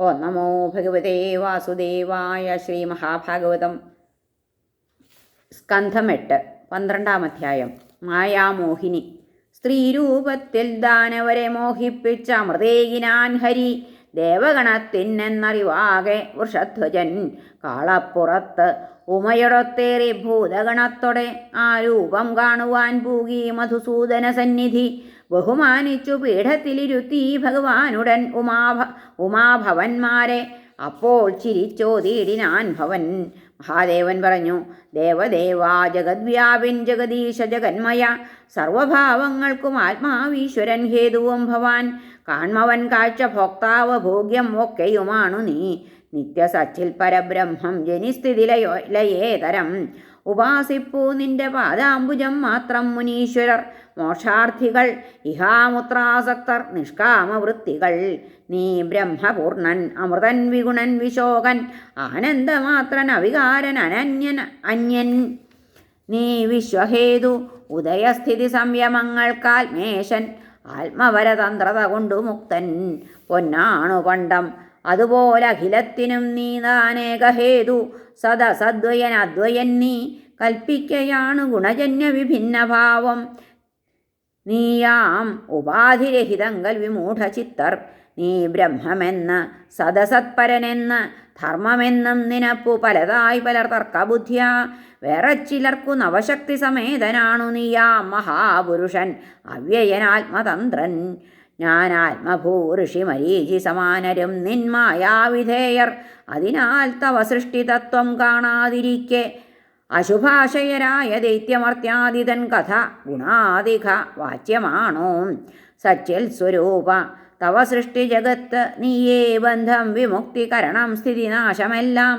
ഓ നമോ ഭഗവതേ വാസുദേവായ ശ്രീ മഹാഭാഗവതം. സ്കന്ധം എട്ട് പന്ത്രണ്ടാം അധ്യായം. മായാമോഹിനി. സ്ത്രീരൂപത്തിൽ ദാനവരെ മോഹിപ്പിച്ച അമൃതേകിനാൻ ഹരി ദേവഗണത്തിനെന്നറിവാകെ വൃഷധ്വജൻ കാളപ്പുറത്ത് ഉമയൊടൊത്തേറി ഭൂതഗണത്തോടെ ആ രൂപം കാണുവാൻ പൂകി മധുസൂദന സന്നിധി ബഹുമാനിച്ചു പീഠത്തിലിരുത്തി ഭഗവാനുടൻ ഉമാഭ ഉമാഭവന്മാരെ. അപ്പോൾ ചിരിച്ചോതിയിടിനാൻ ഭവൻ. മഹാദേവൻ പറഞ്ഞു ദേവദേവാ ജഗദ്വ്യാപിൻ ജഗദീശ ജഗന്മയ. സർവഭാവങ്ങൾക്കും ആത്മാവീശ്വരൻ ഹേതുവും ഭവാൻ. കാൺമവൻ കാഴ്ച ഭോക്താവ് ഭോഗ്യം ഒക്കെയുമാണു നീ. നിത്യസച്ചിൽ പരബ്രഹ്മം ജനിസ്ഥിതിലയോ ലയേതരം. ഉപാസിപ്പൂ നിന്റെ പാദാംബുജം മാത്രം മുനീശ്വരർ. മോക്ഷാർത്ഥികൾ ഇഹാമുത്രാസക്തർ നിഷ്കാമവൃത്തികൾ. നീ ബ്രഹ്മപൂർണൻ അമൃതൻ വിഗുണൻ വിശോകൻ ആനന്ദമാത്രൻ അവികാരൻ അനന്യൻ അന്യൻ. നീ വിശ്വഹേതു ഉദയസ്ഥിതി സംയമങ്ങൾക്കാൽ മേശൻ ആത്മവരതന്ത്രത കൊണ്ടു മുക്തൻ. പൊന്നാണു പണ്ടം അതുപോലെ അഖിലത്തിനും നീ താനേകഹേതു സദസദ്വയൻ അദ്വയൻ നീ കൽപ്പിക്കയാണ് ഗുണജന്യ വിഭിന്ന ഭാവം നീയാം ഉപാധിരഹിതങ്കൽ വിമൂഢചിത്തർ നീ ബ്രഹ്മമെന്ന് സദസത്പരനെന്ന് ധർമ്മമെന്നും നിനപ്പു പലതായി പലർ തർക്കബുദ്ധിയ. വേറെ ചിലർക്കു നവശക്തി സമേതനാണു നീയാം മഹാപുരുഷൻ അവ്യയനാത്മതന്ത്രൻ. ഞാൻ ആത്മഭൂഋഷി മരീചി സമാനരും നിന്മായാവിധേയർ അതിനാൽ തവ സൃഷ്ടിതത്വം കാണാതിരിക്കെ അശുഭാശയരായ ദൈത്യമർത്യാദിതൻ കഥ ഗുണാധിക വാച്യമാണോ? സച്ചിൽ സ്വരൂപ തവ സൃഷ്ടി ജഗത്ത് നീയേ ബന്ധം വിമുക്തി കരണം സ്ഥിതിനാശമെല്ലാം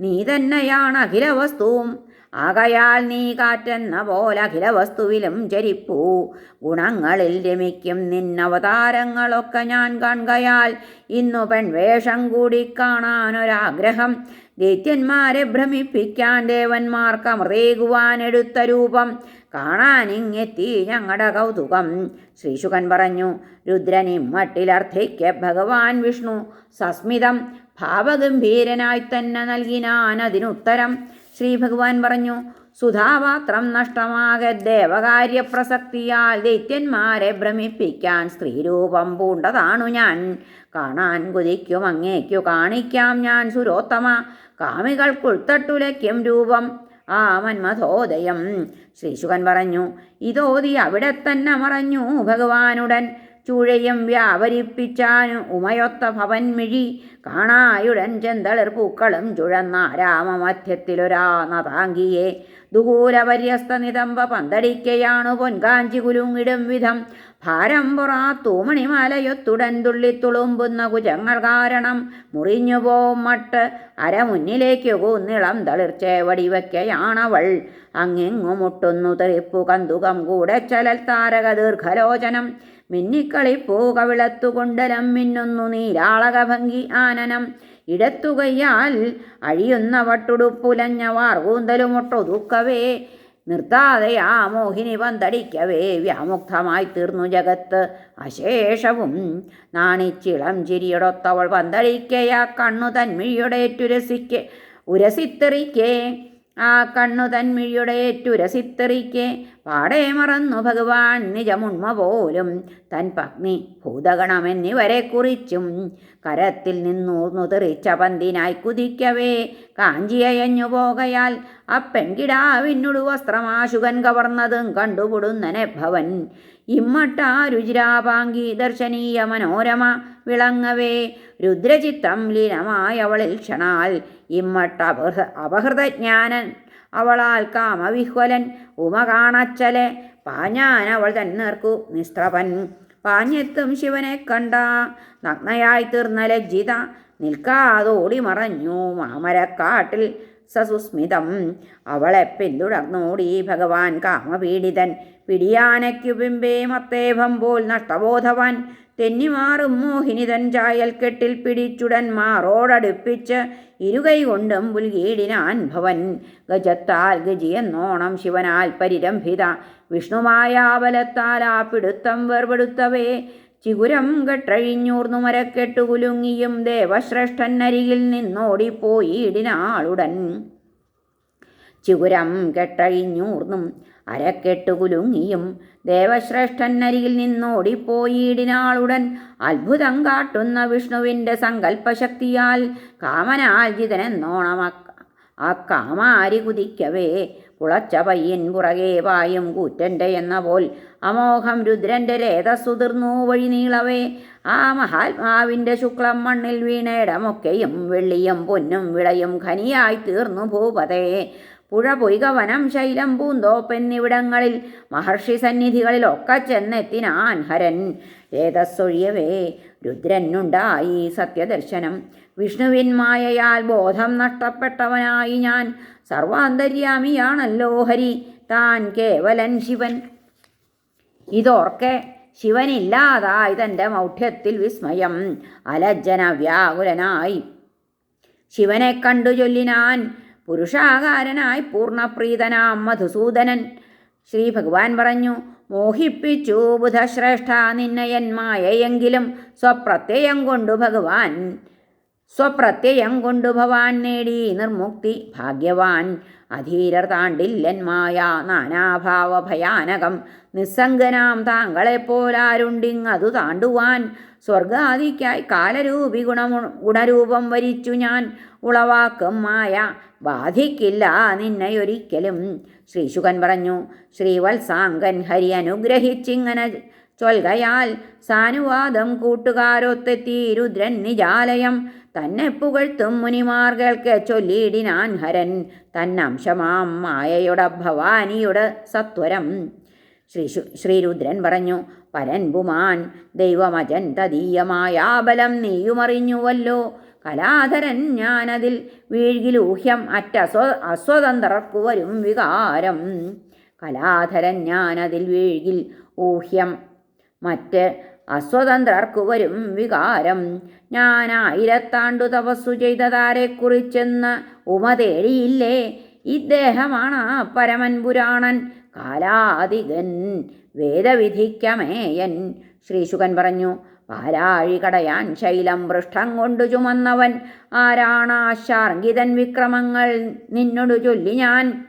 നീ തന്നെയാണ് അഖില വസ്തുവും ആകയാൽ നീ കാറ്റെന്ന പോലെ അഖില വസ്തുവിലും ചരിപ്പൂ. ഗുണങ്ങളിൽ രമിക്കും നിന്നവതാരങ്ങളൊക്കെ ഞാൻ കാണുകയാൽ ഇന്നു പെൺവേഷം കൂടി കാണാനൊരാഗ്രഹം. ദൈത്യന്മാരെ ഭ്രമിപ്പിക്കാൻ ദേവന്മാർക്ക് അമൃതേകുവാനെടുത്ത രൂപം. കാണാനിങ്ങെത്തി ഞങ്ങളുടെ കൗതുകം. ശ്രീശുകൻ പറഞ്ഞു രുദ്രനിമ്മട്ടിലർത്ഥയ്ക്ക് ഭഗവാൻ വിഷ്ണു. സസ്മിതം ഭാവഗംഭീരനായി തന്നെ നൽകിനാൻ അതിനുത്തരം. ശ്രീ ഭഗവാൻ പറഞ്ഞു സുധാപാത്രം നഷ്ടമാകെ ദേവകാര്യപ്രസക്തിയാൽ ദൈത്യന്മാരെ ഭ്രമിപ്പിക്കാൻ സ്ത്രീരൂപം പൂണ്ടതാണു ഞാൻ. കാണാൻ കുതിക്കും അങ്ങേക്കു കാണിക്കാം ഞാൻ സുരോത്തമ. കാമികൾക്കുൾത്തട്ടുലയ്ക്കും രൂപം ആ മന്മഥോദയം. ശ്രീശുകൻ പറഞ്ഞു ഇതോതി അവിടെ തന്നെ മറഞ്ഞു ഭഗവാനുടൻ. ചൂഴയും വ്യാപരിപ്പിച്ചാനു ഉമയൊത്ത ഭവൻമിഴി കാണായുടൻ ചെന്തളിർ പൂക്കളും ചുഴന്നാരാമമധ്യത്തിലൊരാ നതാങ്കിയെ ദുകൂലപര്യസ്ത നിതമ്പ പന്തടിക്കയാണു പൊൻകാഞ്ചി കുലുങ്ങിടും വിധം. ഭാരം പൊറാ തൂമണിമാലയൊത്തുടൻ തുള്ളിത്തുളുമ്പുന്ന കുജങ്ങൾ കാരണം മുറിഞ്ഞുപോം മട്ട് അരമുന്നിലേക്ക് കൂന്നിളം തളിർച്ചേവടി വയ്ക്കയാണവൾ. അങ്ങിങ്ങു മുട്ടുന്നു തെറിപ്പു കന്തുകം കൂടെ ചലൽ താരക ദീർഘലോചനം. മിന്നിക്കളിപ്പൂ കവിളത്തുകൊണ്ടലം മിന്നുന്നു നീരാളകഭംഗി ആനനം. ഇടത്തുകയ്യാൽ അഴിയുന്ന വട്ടുടുപ്പുലഞ്ഞ വാർകൂന്തലുമൊട്ടൊതുക്കവേ. നിർത്താതെ ആ മോഹിനി പന്തടിക്കവേ വ്യാമുക്തമായി തീർന്നു ജഗത്ത് അശേഷവും. നാണിച്ചിളം ചിരിയടൊത്തവൾ പന്തടിക്കയാ കണ്ണു തന്മിഴിയുടെ തന്മിഴിയുടേറ്റുരസിക്ക് ഉരസിത്തെറിക്കേ. ആ കണ്ണു തന്മിഴിയുടെ ഏറ്റുരസിത്തെറിക്കെ പാടെ മറന്നു ഭഗവാൻ നിജമുണ്മ പോലും. തൻ പത്നി ഭൂതഗണമെന്നിവരെ കുറിച്ചും കരത്തിൽ നിന്നൂർന്നു തെറിച്ച പന്തിനായി കുതിക്കവേ കാഞ്ചിയയഞ്ഞു പോകയാൽ അപ്പെൺകിടാവിന്നുടു വസ്ത്രമാശുകൻ കവർന്നതും കണ്ടുപുടുന്നനെ ഭവൻ. ഇമ്മട്ടാ രുചിരാപാങ്കി ദർശനീയ മനോരമ വിളങ്ങവേ. രുദ്രചിത്തം ലീനമായവളിൽ ക്ഷണാൽ ഇമ്മട്ട അപഹൃ അപഹൃതജ്ഞാനൻ. അവളാൽ കാമവിഹ്വലൻ ഉമ കാണച്ചലെ പാഞ്ഞാൻ അവൾ തന്നേർക്കു നിസ്ത്രപൻ. പാഞ്ഞെത്തും ശിവനെ കണ്ട നഗ്നയായി തീർന്ന ലജ്ജിത. നിൽക്കാതോടി മറഞ്ഞു മാമരക്കാട്ടിൽ സസുസ്മിതം. അവളെ പിന്തുടർന്നോടി ഭഗവാൻ കാമപീഡിതൻ. പിടിയാനയ്ക്കു പിമ്പേ മത്തേഭം പോൽ നഷ്ടബോധവാൻ. തെന്നിമാറും മോഹിനിതൻ ചായൽ കെട്ടിൽ പിടിച്ചുടൻ മാറോടടുപ്പിച്ച് ഇരുകൈ കൊണ്ടും പുൽകീടിനാൻ ഭവൻ. ഗജത്താൽ ഗജിയെന്നോണം ശിവനാൽ പരിരംഭിത. വിഷ്ണുമായാബലത്താൽ ആ പിടുത്തം വേർപെടുത്തവേ. ചിഗുരം കെട്ടഴിഞ്ഞൂർന്നു മരക്കെട്ടു കുലുങ്ങിയും ദേവശ്രേഷ്ഠൻ അരികിൽ നിന്നോടിപ്പോയിടിനാളുടൻ. ചിഗുരം കെട്ടഴിഞ്ഞൂർന്നും അരക്കെട്ടു കുലുങ്ങിയും ദേവശ്രേഷ്ഠൻ അരികിൽ നിന്നോടിപ്പോയിടിനാളുടൻ. അത്ഭുതം കാട്ടുന്ന വിഷ്ണുവിന്റെ സങ്കല്പശക്തിയാൽ കാമനാൽ ജിതനെന്നോണം അക്ക- ആ കാമാരി കുതിക്കവേ. പുളച്ച പയ്യൻ പുറകെ വായും കൂറ്റന്റെ എന്ന പോൽ അമോഘം രുദ്രന്റെ രേതസ്സുതിർന്നു വഴി നീളവേ. ആ മഹാത്മാവിന്റെ ശുക്ലം മണ്ണിൽ വീണേടമൊക്കെയും വെള്ളിയും പൊന്നും വിളയും ഖനിയായി തീർന്നു ഭൂപതേ. പുഴ പൊയ്കവനം ശൈലം പൂന്തോപ്പെന്നിവിടങ്ങളിൽ മഹർഷി സന്നിധികളിലൊക്കെ ചെന്നെത്തിനാൻ ഹരൻ. ഏതസ്സൊഴിയവേ രുദ്രനുണ്ടായി സത്യദർശനം. വിഷ്ണുവിൻ മായയാൽ ബോധം നഷ്ടപ്പെട്ടവനായി ഞാൻ സർവാന്തര്യാമിയാണല്ലോ ഹരി. താൻ കേവലൻ ശിവൻ. ഇതോർക്കെ ശിവനില്ലാതായി തന്റെ മൗഢ്യത്തിൽ വിസ്മയം. അലജ്ജന വ്യാകുലനായി. ശിവനെ കണ്ടു ചൊല്ലിനാൻ പുരുഷാകാരനായി പൂർണപ്രീതനാം മധുസൂദനൻ. ശ്രീ ഭഗവാൻ പറഞ്ഞു മോഹിപ്പിച്ചു ബുധശ്രേഷ്ഠ നിന്നയന്മായെങ്കിലും സ്വപ്രത്യയം കൊണ്ടു ഭഗവാൻ. സ്വപ്രത്യയം കൊണ്ടു ഭവാൻ നേടി. നിർമുക്തി ഭാഗ്യവാൻ. അധീരർ താണ്ടില്ലന്മായ നാനാഭാവ ഭയാനകം നിസ്സംഗനാം താങ്കളെപ്പോലാരുണ്ടിങ്ങതു താണ്ടുവാൻ. സ്വർഗാദിക്കായി കാലരൂപി ഗുണമു ഗുണരൂപം വരിച്ചു ഞാൻ. ഉളവാക്കും മായ ബാധിക്കില്ല നിന്നെയൊരിക്കലും. ശ്രീശുകൻ പറഞ്ഞു ശ്രീവത്സാങ്കൻ ഹരി അനുഗ്രഹിച്ചിങ്ങനെ ചൊൽകയാൽ സാനുവാദം കൂട്ടുകാരൊത്തെത്തി രുദ്രൻ നിജാലയം. തന്നെ പുകഴ്ത്തും മുനിമാർഗൾക്ക് ചൊല്ലിയിടിനാൻ ഹരൻ. തന്നംശമാം മായയുടെ ഭവാനിയുടെ സത്വരം. ശ്രീ ശ്രീരുദ്രൻ പറഞ്ഞു പരൻപുമാൻ ദൈവമജൻ തദീയമായാബലം നീയുമറിഞ്ഞുവല്ലോ. കലാധരൻ ഞാനതിൽ വീഴ്കിലൂഹ്യം അറ്റ സ്വ അസ്വതന്ത്രർക്കു വരും വികാരം. കലാധരൻ ഞാനതിൽ വീഴ്കിൽ ഊഹ്യം മറ്റ് അസ്വതന്ത്രർക്കു വരും വികാരം. ഞാൻ ആയിരത്താണ്ടു തപസ്സു ചെയ്തതാരെക്കുറിച്ചെന്ന് ഉമ തേടിയില്ലേ ഇദ്ദേഹമാണ് പരമൻ പുരാണൻ കാലാതികൻ വേദവിധിക്കമേയൻ. ശ്രീശുകൻ പറഞ്ഞു പാരാഴി കടയാൻ ശൈലം പൃഷ്ഠം കൊണ്ടു ചുമന്നവൻ. ആരാണ് ആശാർഗിതൻ വിക്രമങ്ങൾ? നിന്നോട് ചൊല്ലി ഞാൻ.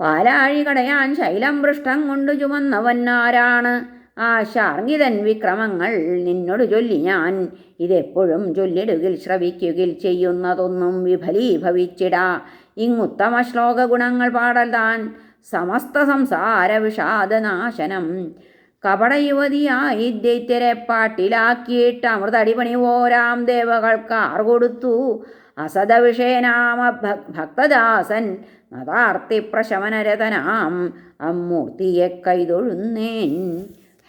പാലാഴി കടയാൻ ശൈലം പൃഷ്ഠം കൊണ്ടു ചുമന്നവൻ ആരാണ്? ആ ശാർഗിതൻ വിക്രമങ്ങൾ നിന്നോട് ചൊല്ലി ഞാൻ. ഇതെപ്പോഴും ചൊല്ലിടുകിൽ ശ്രവിക്കുകിൽ ചെയ്യുന്നതൊന്നും വിഫലീഭവിച്ചിടാ. ഇങ്ങുത്തമ ശ്ലോക ഗുണങ്ങൾ പാടൽ താൻ. സമസ്ത സംസാര വിഷാദനാശനം. കപടയുവതിയായി ദൈത്യരെ പാട്ടിലാക്കിയിട്ട് അമൃതടിപണി ഓരാം ദേവകൾക്കാർ കൊടുത്തു. അസതവിഷേനാമ ഭക്തദാസൻ നതാർത്തി പ്രശമനരതനാം അമ്മൂർത്തിയെ കൈതൊഴുന്നേൻ.